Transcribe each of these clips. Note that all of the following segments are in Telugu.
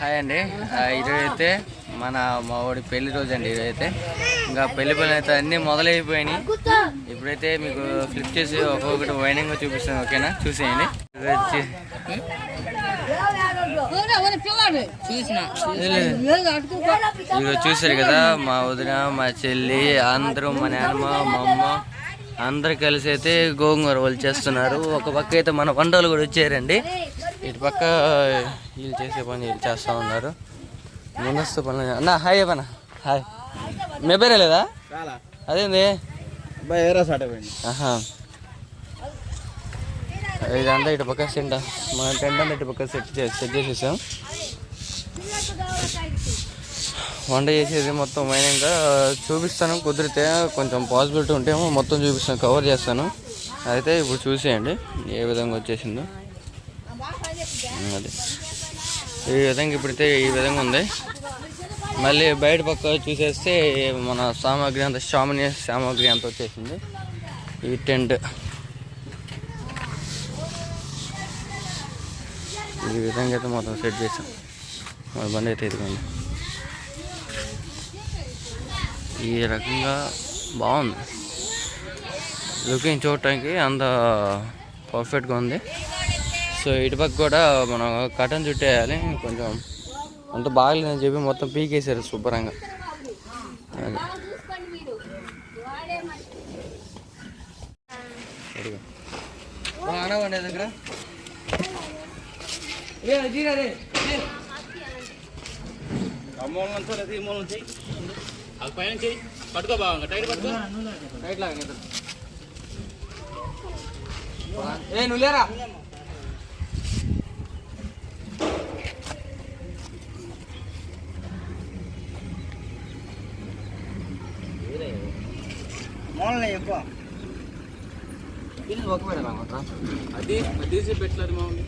హాయ్ అండి. ఈరోజైతే అయితే మన మా వాడి పెళ్ళి రోజు అండి ఈరోజైతే అయితే ఇంకా పెళ్ళి పనులు అయితే అన్నీ మొదలైపోయినాయి. ఇప్పుడైతే మీకు ఫ్లిప్ చేసి ఒక్కొక్కటి వైనింగ్ చూపిస్తాను ఓకేనా? చూసేయండి. ఇది వచ్చి చూసారు కదా మా వదిన మా చెల్లి అందరూ మా నాన్నమ్మ మా అమ్మ. అందరు కలిసి అయితే గోంగూర వాళ్ళు చేస్తున్నారు. ఒక పక్క అయితే మన వంటలు కూడా వచ్చారండి. ఇటు పక్క వీళ్ళు చేసే పని వీళ్ళు చేస్తూ ఉన్నారు. ముందస్తు పనులు అన్న హాయ్ చెప్పనా హాయ్. మీ పేరే లేదా? అదేంది? ఇదంతా ఇటు పక్క సెంట. మన టెంట్ అంతా ఇటు పక్క సెట్ చేసి సెట్ చేసేసాం. వంట చేసేది మొత్తం అయినాక చూపిస్తాను. కుదిరితే కొంచెం పాసిబిలిటీ ఉంటేమో మొత్తం చూపిస్తాను కవర్ చేస్తాను. అయితే ఇప్పుడు చూసేయండి ఏ విధంగా వచ్చేసిందో. అది. ఈ విధంగా ఇప్పుడైతే ఈ విధంగా ఉంది. మళ్ళీ బయట పక్క చూసేస్తే మన సామాగ్రి అంత షామని సామాగ్రి అంత వచ్చేసింది. ఈ టెంట్. ఈ విధంగా అయితే మొత్తం సెట్ చేసాం మన బండి అయితే ఇదిగోండి. ఈ రకంగా బాగుంది. లుకింగ్ చూడటానికి అంత పర్ఫెక్ట్గా ఉంది. సో ఇటుపక్క కూడా మనం కటన్ చుట్టేయాలి. కొంచెం అంత బాగలేదని చెప్పి మొత్తం పీకేసారు శుభ్రంగా. దగ్గర. ఏ, జీరా రే, నుంచి నుంచి. అది పైన చెయ్యి పట్టుకో బాగా టైట్ పట్టుకో. రైట్ లాగా. ఏ నువ్వు లేరా? ఎక్కువ? ఇది ఒక అనుకుంటా అది అది తీసి పెట్టలేదు మామూలు.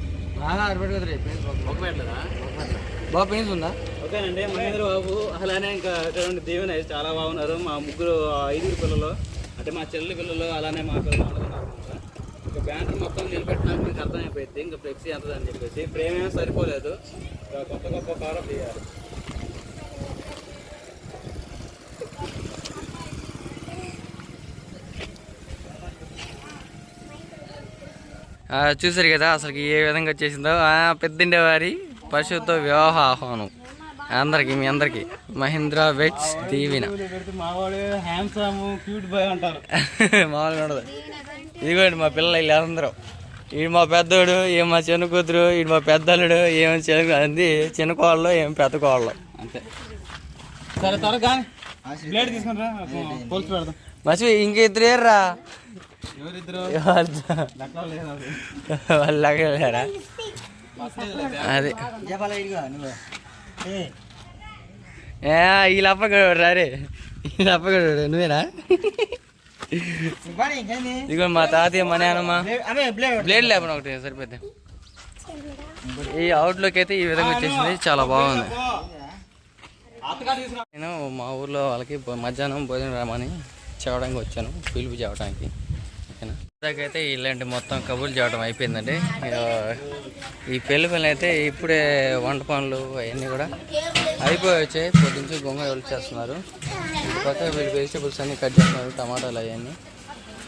అరవై కదా రేపు ఒక పెట్టలేదా బాగా పెయిన్స్ ఉందా? ఓకేనండి మహేంద్ర బాబు అలానే ఇంకా అక్కడ దీవెన చాలా బాగున్నారు. మా ముగ్గురు ఐదుగురు పిల్లలు అంటే మా చెల్లి పిల్లలు అలానే మా పిల్లలు ఆడుతున్నారు ఇంకా బ్యానర్ మొత్తం నిలబెట్టినాక మీకు అర్థమైపోయింది ఇంకా ఫ్లెక్సీ ఎంత అని చెప్పేసి. ఫ్రేమ్ ఏం సరిపోలేదు. గొప్ప గొప్ప కారం తీయాలి. చూసారు కదా అసలు ఏ విధంగా వచ్చేసిందో. ఆ, వారి పశువుతో వివాహ ఆహ్వానం అందరికి మీ అందరికి మహేంద్ర వెట్స్ దీవిన మామూలుగా ఉండదు. ఇదిగోండి మా పిల్లలు వీళ్ళు అందరూ ఈడు మా పెద్దోడు ఏం మా చిన్న కూతురు ఈడు మా పెద్దలుడు ఏం చిన్న అంది చిన్న కోళ్ళు ఏం పెద్ద కోళ్ళు. అంతే. సరే త్వరగా ప్లేట్ తీసుకుంటారా పోల్చి పెడదాం. మర్చి ఇంక ఇద్దరు ఏర్రా? వాళ్ళు అది. వీళ్ళు అప్పగడు రారే. వీళ్ళు అప్పగడు నువ్వేనా? ఇదిగో మా తాతయ్య మా నాన్నమ్మ. బ్లేడ్ లేపన ఒకటి సరిపోద్ది. ఈ అవుట్లోకి అయితే ఈ విధంగా వచ్చేసింది చాలా బాగుంది. నేను మా ఊర్లో వాళ్ళకి మధ్యాహ్నం భోజనం రామని చెప్పడానికి వచ్చాను పిలుపు చెప్పడానికి. ఓకేనా? ఇలాగైతే ఇలాంటి మొత్తం కబుర్లు చేయడం అయిపోయిందండి. ఈ పెళ్ళి పనులు అయితే ఇప్పుడే వంట పనులు అవన్నీ కూడా అయిపోయి వచ్చాయి. పొద్దుంచి గొంగ ఎవరు చేస్తున్నారు పక్క వీళ్ళు వెజిటేబుల్స్ అన్నీ కట్ చేస్తున్నారు టమాటాలు అవన్నీ.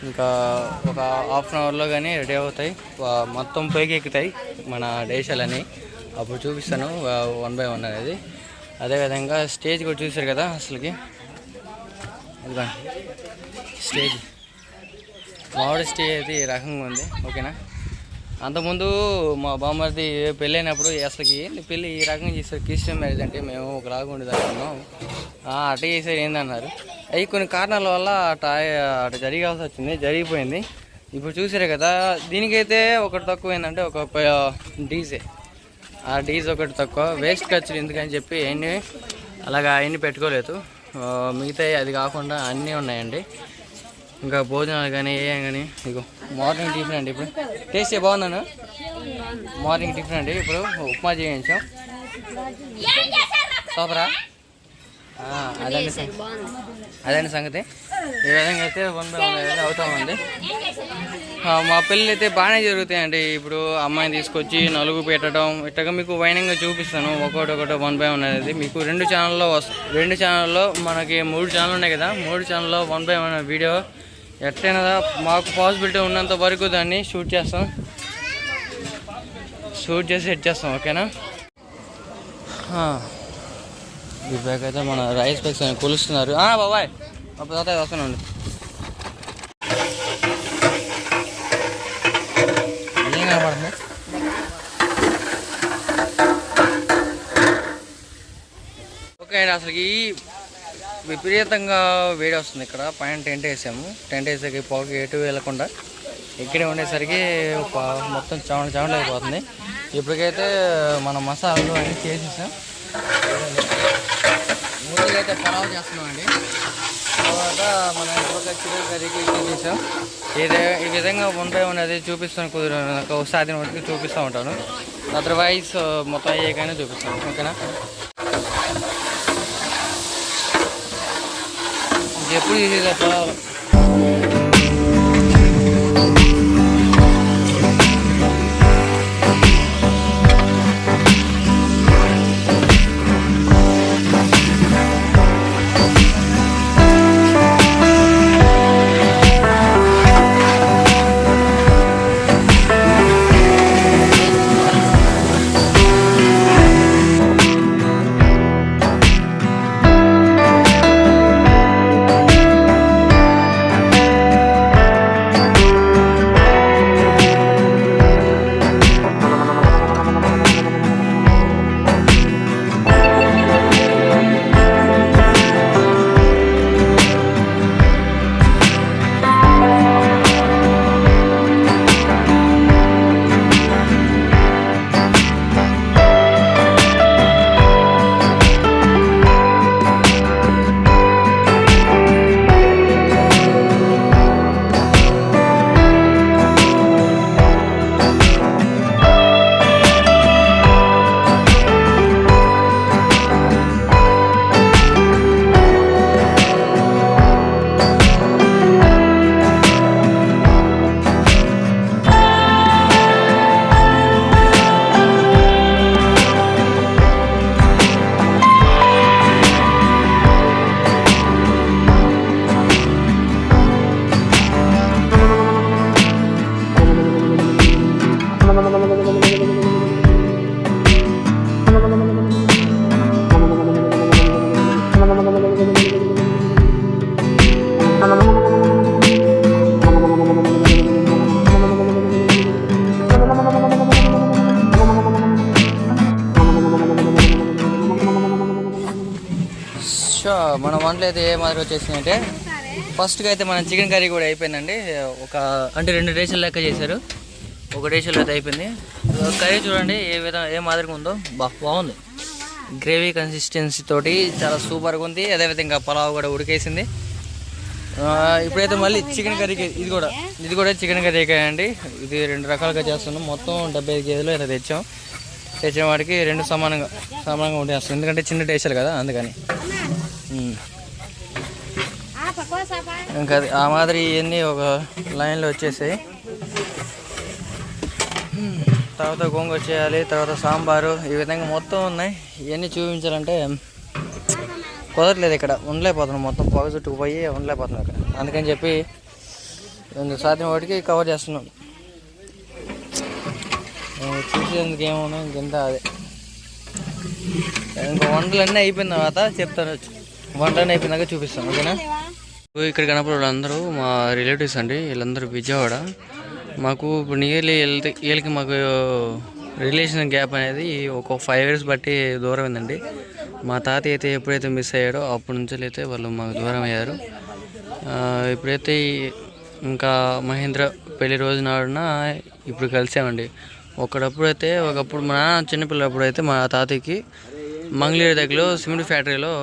ఇంకా ఒక హాఫ్ అన్ అవర్లో కానీ రెడీ అవుతాయి. మొత్తం పైకి ఎక్కుతాయి మన డేషాలని అప్పుడు చూపిస్తాను వన్ బై వన్ అనేది. అదేవిధంగా స్టేజ్ కూడా చూసారు కదా అసలుకి. స్టేజ్. మామిడి స్టే అయితే ఈ రకంగా ఉంది ఓకేనా? అంతకుముందు మా బామ్మర్ది పెళ్ళి అయినప్పుడు అసలుకి పెళ్ళి ఈ రకంగా చేస్తారు క్రిస్టియన్ మ్యారేజ్ అంటే మేము ఒకలాగా ఉండేదాన్నాం అట్ట చేసారు ఏందన్నారు? అవి కొన్ని కారణాల వల్ల అట అట జరగాల్సి వచ్చింది జరిగిపోయింది. ఇప్పుడు చూసారు కదా దీనికైతే ఒకటి తక్కువ ఏంటంటే ఒక డీజే. ఆ డీజ్ ఒకటి తక్కువ వేస్ట్ ఖర్చులు ఎందుకని చెప్పి ఎన్ని అలాగా అవన్నీ పెట్టుకోలేదు. మిగతా అది కాకుండా అన్నీ ఉన్నాయండి. ఇంకా భోజనాలు కానీ ఏం కానీ ఇగో మార్నింగ్ టిఫిన్ అండి ఇప్పుడు. టేస్ట్ బాగున్నాను మార్నింగ్ టిఫిన్ అండి. ఇప్పుడు ఉప్మా చేయించాం. సూపరా అదండి అదండి సంగతి. ఈ విధంగా అయితే వన్ వంద అవుతామండి. మా పెళ్ళి అయితే బాగానే జరుగుతాయండి. ఇప్పుడు అమ్మాయిని తీసుకొచ్చి నలుగు పెట్టడం ఇట్టగా మీకు వైనంగా చూపిస్తాను. ఒకటి ఒకటి వన్ బై వన్ అనేది. మీకు రెండు ఛానల్లో వస్తుంది రెండు ఛానల్లో మనకి మూడు ఛానల్ ఉన్నాయి కదా. మూడు ఛానల్లో వన్ బై వన్ వీడియో ఎట్టైనా మాకు పాసిబిలిటీ ఉన్నంత వరకు దాన్ని షూట్ చేస్తాం. షూట్ చేసి సెట్ చేస్తాం ఓకేనా? ఈ బ్యాగ్ అయితే మన రైస్ బ్యాగ్స్ అని కొలుస్తున్నారు. బాబాయ్ మా తాతయ్య వస్తున్నాండి. ఏం కనపడుతుంది? ఓకే అండి అసలు ఈ విపరీతంగా వేడి వస్తుంది ఇక్కడ. పైన టెంట్ వేసాము. టెంట్ వేసాక పొగ ఎటు వెళ్ళకుండా ఇక్కడే ఉండేసరికి మొత్తం చవన చవన అయిపోతుంది. ఇప్పటికైతే మన మసాలాలు అన్నీ చేసేసాం. ముందుగా అయితే పలావ్ చేస్తున్నామండి. తర్వాత మన ఇంకొక చికెన్ కర్రీకి చేసాం. ఇదే ఈ విధంగా ఉంటాయి అనేది అది చూపిస్తాను కుదిరి ఒకసారి వరకు చూపిస్తూ ఉంటాను. అదర్వైజ్ మొత్తం అయ్యాకైనా చూపిస్తాను. ఓకేనా? ఇది ఎప్పుడు మన వంటలు అయితే ఏ మాదిరి వచ్చేసిందంటే ఫస్ట్గా అయితే మన చికెన్ కర్రీ కూడా అయిపోయిందండి. ఒక అంటే రెండు డేషన్లు లెక్క చేశారు. ఒక డేషన్లో అయితే అయిపోయింది. కర్రీ చూడండి ఏ విధంగా ఏ మాదిరిగా ఉందో. బా బాగుంది. గ్రేవీ కన్సిస్టెన్సీ తోటి చాలా సూపర్గా ఉంది. అదేవిధంగా పలావ్ కూడా ఉడికేసింది. ఇప్పుడైతే మళ్ళీ చికెన్ కర్రీకి ఇది కూడా ఇది కూడా చికెన్ కర్రీకే అండి. ఇది రెండు రకాలుగా చేస్తున్నాం. మొత్తం డెబ్బై ఐదు కేజీలు అయితే తెచ్చాం. తెచ్చిన వాడికి రెండు సమానంగా సమానంగా ఉండేస్తాం ఎందుకంటే చిన్న టేస్టులు కదా అందుకని. ఇంకా అది- ఆ మాదిరి ఇవన్నీ ఒక లైన్లో వచ్చేసాయి. తర్వాత గోంగూర చేయాలి తర్వాత సాంబారు ఈ విధంగా మొత్తం ఉన్నాయి. ఇవన్నీ చూపించాలంటే కుదరలేదు ఇక్కడ. ఉండలేకపోతున్నాం మొత్తం పొగ చుట్టుకు పోయి ఉండలేకపోతున్నాం ఇక్కడ. అందుకని చెప్పి రెండు సాధ్యం వాటికి కవర్ చేస్తున్నాం. ఆ, చూసేందుకు ఏమన్నా ఇంకెంత అదే. ఇంకా వంటలన్నీ అయిపోయిన తర్వాత చెప్తాను. వంటలన్నీ అయిపోయినాక చూపిస్తాను. ఓకేనా? ఇక్కడ కనపడే వాళ్ళందరూ మా రిలేటివ్స్ అండి వీళ్ళందరూ విజయవాడ. మాకు ఇప్పుడు నియర్లీ వీళ్ళకి మాకు రిలేషన్ గ్యాప్ అనేది ఒక ఫైవ్ ఇయర్స్ బట్టి దూరం అయిందండి. మా తాతయ్య అయితే ఎప్పుడైతే మిస్ అయ్యాడో అప్పటి నుంచి అయితే వాళ్ళు మాకు దూరం అయ్యారు. ఇప్పుడైతే ఇంకా మహేంద్ర పెళ్ళి రోజు నాడున ఇప్పుడు కలిసామండి. ఒకడప్పుడు అయితే ఒకప్పుడు మా చిన్నపిల్లప్పుడు అయితే మా తాతయ్యకి మంగళూరు దగ్గరలో సిమెంట్ ఫ్యాక్టరీలో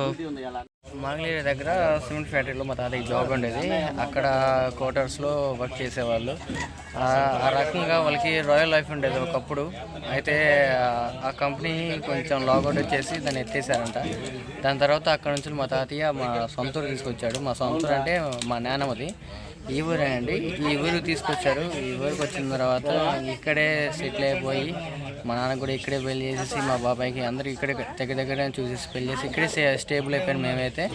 మంగళగిరి దగ్గర సిమెంట్ ఫ్యాక్టరీలో మా తాతయ్య జాబ్ ఉండేది. అక్కడ క్వార్టర్స్లో వర్క్ చేసేవాళ్ళు. ఆ రకంగా వాళ్ళకి రాయల్ లైఫ్ ఉండేది ఒకప్పుడు. అయితే ఆ- కంపెనీ కొంచెం లాగౌట్ వచ్చేసి దాన్ని ఎత్తేసారంట. దాని తర్వాత అక్కడ నుంచి మా తాతయ్య మా సొంతూరు తీసుకొచ్చాడు. మా సొంతూరు అంటే మా నాన్నమది ఈ ఊరే అండి. ఈ ఊరు తీసుకొచ్చారు. ఈ ఊరికి వచ్చిన తర్వాత ఇక్కడే సెటిల్ అయిపోయి మా నాన్న కూడా ఇక్కడే పెళ్ళి చేసేసి మా బాబాయ్కి అందరూ ఇక్కడే దగ్గర దగ్గర చూసేసి పెళ్ళి చేసి ఇక్కడే స్టేబుల్ అయిపోయాను మేమైతే.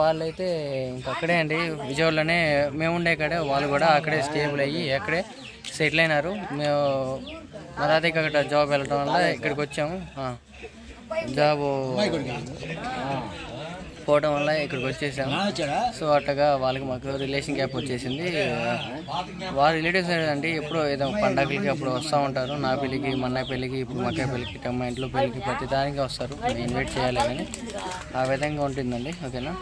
వాళ్ళైతే ఇంక అక్కడే అండి. విజయవాడలోనే మేము ఉండే కాడే వాళ్ళు కూడా అక్కడే స్టేబుల్ అయ్యి అక్కడే సెటిల్ అయినారు. మేము మా తాతయ్యకి అక్కడ జాబ్ వెళ్ళడం వల్ల ఇక్కడికి వచ్చాము. జాబు జాబ్ పోవడం వల్ల ఇక్కడికి వచ్చేసాము సో అట్టగా వాళ్ళకి మాకు రిలేషన్ గ్యాప్ వచ్చేసింది. వారి రిలేటివ్స్ అండి ఎప్పుడో ఏదో పండగలకి అప్పుడు వస్తూ ఉంటారు. నా పెళ్ళికి మా అన్నయ్య పెళ్ళికి ఇప్పుడు మా అక్కయ్య పెళ్ళికి మా ఇంట్లో పెళ్ళికి ప్రతి దానికి వస్తారు ఇన్వైట్ చేయాలి కానీ ఆ విధంగా ఉంటుందండి. ఓకేనా?